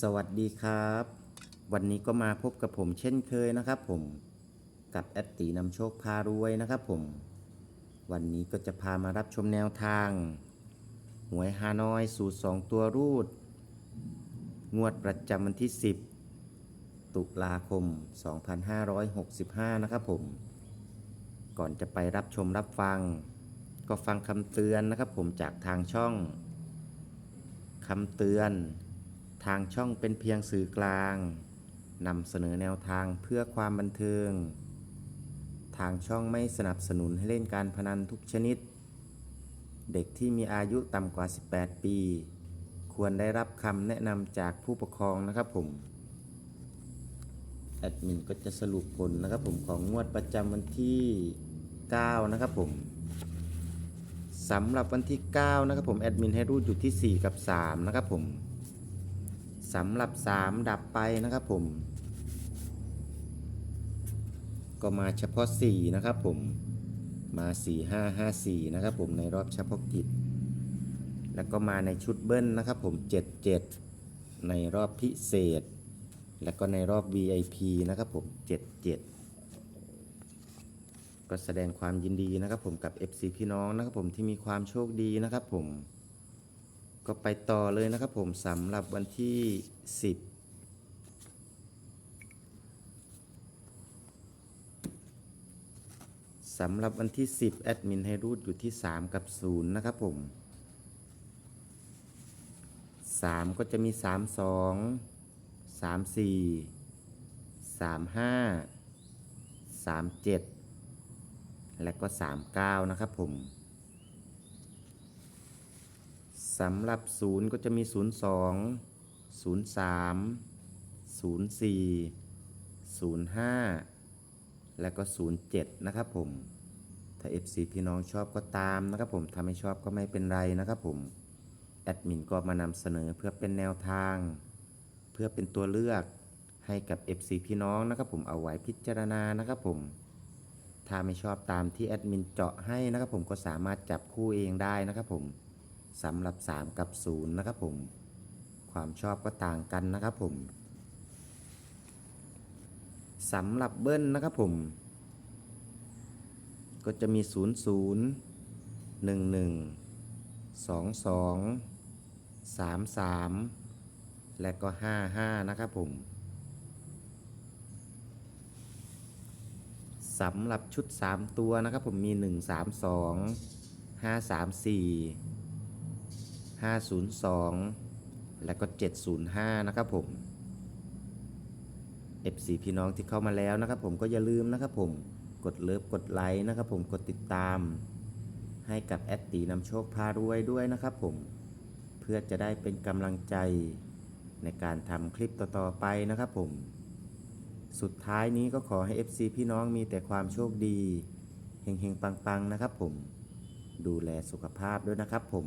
สวัสดีครับ วันนี้ก็มาพบกับผมเช่นเคยนะครับผมกับแอดตีนำโชคพารวยนะครับผม วันนี้ก็จะพามารับชมแนวทาง หวยฮานอยสูตร2ตัวรูด งวดประจำวันที่ 10 ตุลาคม 2565 นะครับผม ก่อนจะไปรับชมรับฟัง ก็ฟังคำเตือนนะครับผมจากทางช่องคำเตือน ทางช่องเป็นเพียงสื่อกลางนำเสนอแนวทางเพื่อความบันเทิง ทางช่องไม่สนับสนุนให้เล่นการพนันทุกชนิด เด็กที่มีอายุต่ำกว่า 18 ปี ควรได้รับคำแนะนำจากผู้ปกครองนะครับผม แอดมินก็จะสรุปผลนะครับผมของงวดประจำวันที่ 9 นะครับผมสำหรับวันที่ 9 นะครับผม แอดมินให้รูดอยู่ที่ 4 กับ 3 นะครับผม สำหรับ 3 ดับไปนะครับผม ก็มาเฉพาะ 4 นะครับผม มา 4 5 5 4 นะครับผมในรอบเฉพาะกิจ แล้วก็มาในชุดเบิ้ลนะครับผม 7 7 ในรอบพิเศษ แล้วก็ในรอบ VIP นะครับผม 7 7ก็แสดงความยินดีนะครับผมกับ FC พี่น้องนะครับผมที่มีความโชคดีนะครับผม ก็ไปต่อเลยนะครับผมสำหรับวันที่ 10สำหรับวันที่ 10 แอดมินให้รูดอยู่ที่ 3 กับ 0 นะครับผม 3 ก็จะมี 3 2 3 4 3 5 3 7 และก็ 39 นะครับผม สำหรับ0ก็จะมี 0 2 0 3 0 4 0 5 และก็ 0 7 นะครับผม ถ้า FC พี่น้องชอบก็ตามนะครับผมถ้าไม่ชอบก็ไม่เป็นไรนะครับผม แอดมินก็มานำเสนอเพื่อเป็นแนวทาง เพื่อเป็นตัวเลือกให้กับ FC พี่น้องนะครับผมเอาไว้พิจารณานะครับผมถ้าไม่ชอบตามที่แอดมินเจาะให้นะครับผมก็สามารถจับคู่เองได้นะครับผม สำหรับ 3 กับ 0 นะครับผม ความชอบก็ต่างกันนะครับผมสำหรับเบิ้ลนะครับผม ก็จะมี 0 0 1 1 2 2 3 3 และก็ 5 5 นะครับผมสำหรับชุด 3 ตัวนะครับผมมี 1 3 2 5 3 4 5 0 2 และก็ 705 นะครับผม FC พี่น้องที่เข้ามาแล้วนะครับผมก็อย่าลืมนะครับผมกดเลิฟกดไลค์นะครับผมกดติดตาม ให้กับแอดตีนำโชคพารวยด้วยนะครับผม เพื่อจะได้เป็นกำลังใจในการทำคลิปต่อๆไปนะครับผม สุดท้ายนี้ก็ขอให้ FC พี่น้องมีแต่ความโชคดีเฮงๆ ปังๆ นะครับผม ดูแลสุขภาพด้วยนะครับผม